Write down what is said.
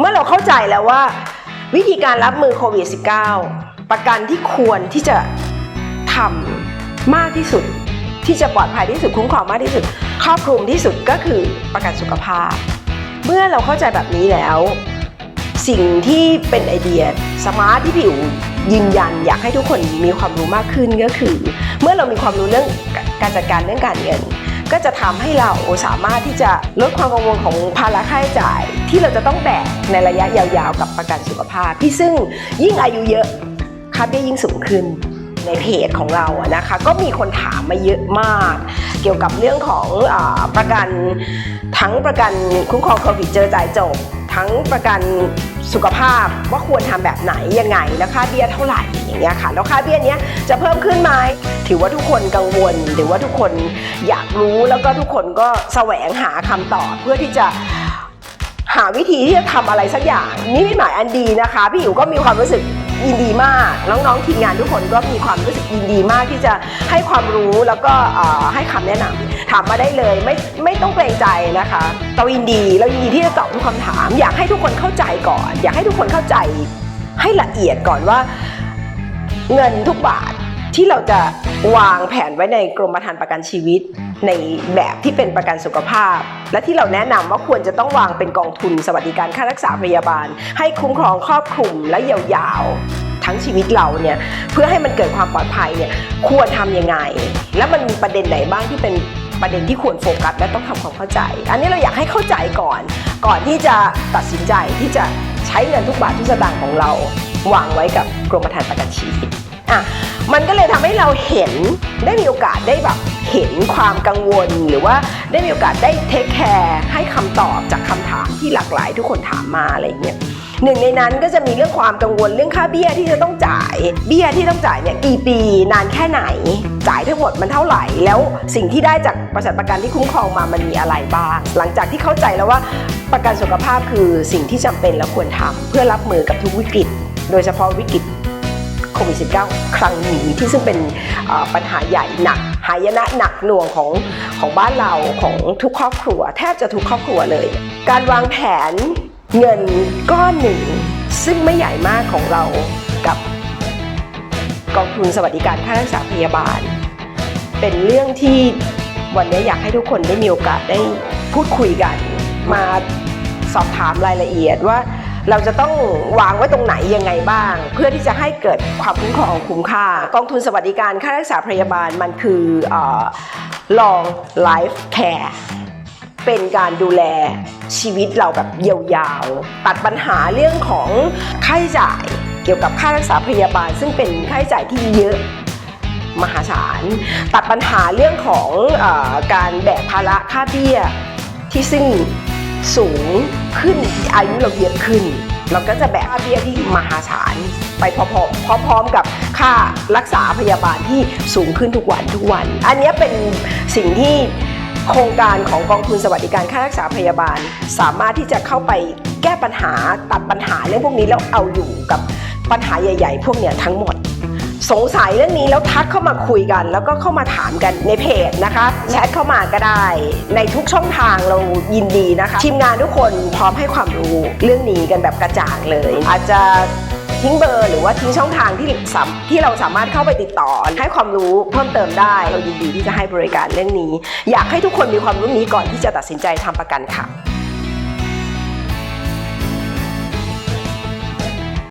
เมื่อเราเข้าใจแล้วว่า วิธีการรับมือโควิด -19 ประกันที่ควรที่จะทำมากที่สุด ที่จะปลอดภัยที่สุดคุ้มครองมากที่สุด ครอบคลุมที่สุดก็คือประกันสุขภาพ เมื่อเราเข้าใจแบบนี้แล้ว สิ่งที่เป็นไอเดียสมาร์ทที่ผิวยืนยันอยากให้ทุกคนมีความรู้มากขึ้นก็คือ เมื่อเรามีความรู้เรื่องการจัดการเรื่องการเงิน ก็จะทำให้เราสามารถที่จะลดความกังวลของภาระค่าใช้จ่าย ที่เราจะต้องแบกในระยะยาวๆ กับประกันสุขภาพ ที่ซึ่งยิ่งอายุเยอะค่าเบี้ยยิ่งสูงขึ้นในเพจของเราอะนะคะ ก็มีคนถามมาเยอะมาก เกี่ยวกับเรื่องของอประกันทั้งประกันคุ้มครองโควิดเจอจ่ายจบ ทั้งประกัน สุขภาพว่าควรทำแบบไหนยังไงแล้วค่าเบี้ยเท่าไหร่อย่างเงี้ยค่ะแล้วค่าเบี้ยเนี้ยจะเพิ่มขึ้นไหมถือว่าทุกคนกังวลถือว่าทุกคนอยากรู้แล้วก็ทุกคนก็แสวงหาคำตอบเพื่อที่จะหาวิธีที่จะทำอะไรสักอย่างนี่เป็นหมายอันดีนะคะ พี่อิ๋วก็มีความรู้สึก ยินดีมากน้องๆทีมงานทุกคนก็มีความรู้สึกยินดีมากที่จะให้ความรู้แล้วก็ให้คำแนะนำถามมาได้เลยไม่ไม่ต้องเกรงใจนะคะเรายินดีเรายินดีที่จะตอบทุกคำถาม อยากให้ทุกคนเข้าใจก่อน อยากให้ทุกคนเข้าใจให้ละเอียดก่อนว่า เงินทุกบาทที่เราจะ วางแผนไว้ในกรมธรรม์ประกันชีวิต ในแบบที่เป็นประกันสุขภาพ และที่เราแนะนำว่าควรจะต้องวางเป็นกองทุนสวัสดิการค่ารักษาพยาบาล ให้คุ้มครองครอบคลุมและยาวๆ ทั้งชีวิตเราเนี่ยเพื่อให้มันเกิดความปลอดภัยเนี่ยควรทำยังไง และมันมีประเด็นไหนบ้างที่เป็นประเด็นที่ควรโฟกัสและต้องทำความเข้าใจ อันนี้เราอยากให้เข้าใจก่อน ก่อนที่จะตัดสินใจที่จะใช้เงินทุกบาททุกสตางค์ของเราวางไว้กับกรมธรรม์ประกันชีวิตอะ มันก็เลยทำให้เราเห็นได้มีโอกาสได้แบบเห็นความกังวล หรือว่าได้มีโอกาสได้เทคแคร์ให้คำตอบจากคำถามที่หลากหลายทุกคนถามมาอะไรเงี้ยหนึ่งในนั้นก็จะมีเรื่องความกังวลเรื่องค่าเบี้ยที่จะต้องจ่าย เบี้ยที่ต้องจ่ายเนี่ยกี่ปีนานแค่ไหน จ่ายทั้งหมดมันเท่าไหร่ แล้วสิ่งที่ได้จากบริษัทประกันที่คุ้มครองมามันมีอะไรบ้าง หลังจากที่เข้าใจแล้วว่าประกันสุขภาพคือสิ่งที่จำเป็นและควรทำเพื่อรับมือกับทุกวิกฤต โดยเฉพาะวิกฤต ควิด -19 ครั้งนี้ที่ซึ่งเป็นปัญหาใหญ่หนักหายนะหนักหน่วงของของบ้านเราของทุกครอบครัว แทบจะทุกครอบครัวเลย การวางแผนเงินก้อนหนึ่ง ซึ่งไม่ใหญ่มากของเรากับกองทุนสวัสดิการค่ารักษาพยาบาล เป็นเรื่องที่วันนี้อยากให้ทุกคนได้มีโอกาสได้พูดคุยกัน มาสอบถามรายละเอียดว่า เราจะต้องวางไว้ตรงไหนยังไงบ้าง เพื่อที่จะให้เกิดความคุ้มครองคุ้มค่า กองทุนสวัสดิการค่ารักษาพยาบาลมันคือเอ่อ long life care เป็นการดูแลชีวิตเราแบบยาวๆ ตัดปัญหาเรื่องของค่าใช้จ่ายเกี่ยวกับค่ารักษาพยาบาล ซึ่งเป็นค่าใช้จ่ายที่เยอะมหาศาล ตัดปัญหาเรื่องของอการแบกภาระค่าเบี้ยที่ซึ่ง สูงขึ้นอายุเราเยอะขึ้น เราก็จะแบกค่าเบี้ยที่มหาศาลไปพอๆพร้อมๆกับค่ารักษาพยาบาลที่สูงขึ้นทุกวันทุกวัน อันนี้เป็นสิ่งที่โครงการของกองทุนสวัสดิการค่ารักษาพยาบาล สามารถที่จะเข้าไปแก้ปัญหาตัดปัญหาเรื่องพวกนี้แล้วเอาอยู่กับปัญหาใหญ่ ๆ พวกเนี้ยทั้งหมด สงสัยเรื่องนี้แล้วทักเข้ามาคุยกัน แล้วก็เข้ามาถามกันในเพจนะคะแชทเข้ามาก็ได้ ในทุกช่องทางเรายินดีนะคะ ทีมงานทุกคนพร้อมให้ความรู้เรื่องนี้กันแบบกระจ่างเลย อาจจะทิ้งเบอร์หรือว่าทิ้งช่องทางที่สามที่เราสามารถเข้าไปติดต่อ ให้ความรู้เพิ่มเติมได้ เรายินดีที่จะให้บริการเรื่องนี้ อยากให้ทุกคนมีความรู้นี้ก่อนที่จะตัดสินใจทำประกันค่ะ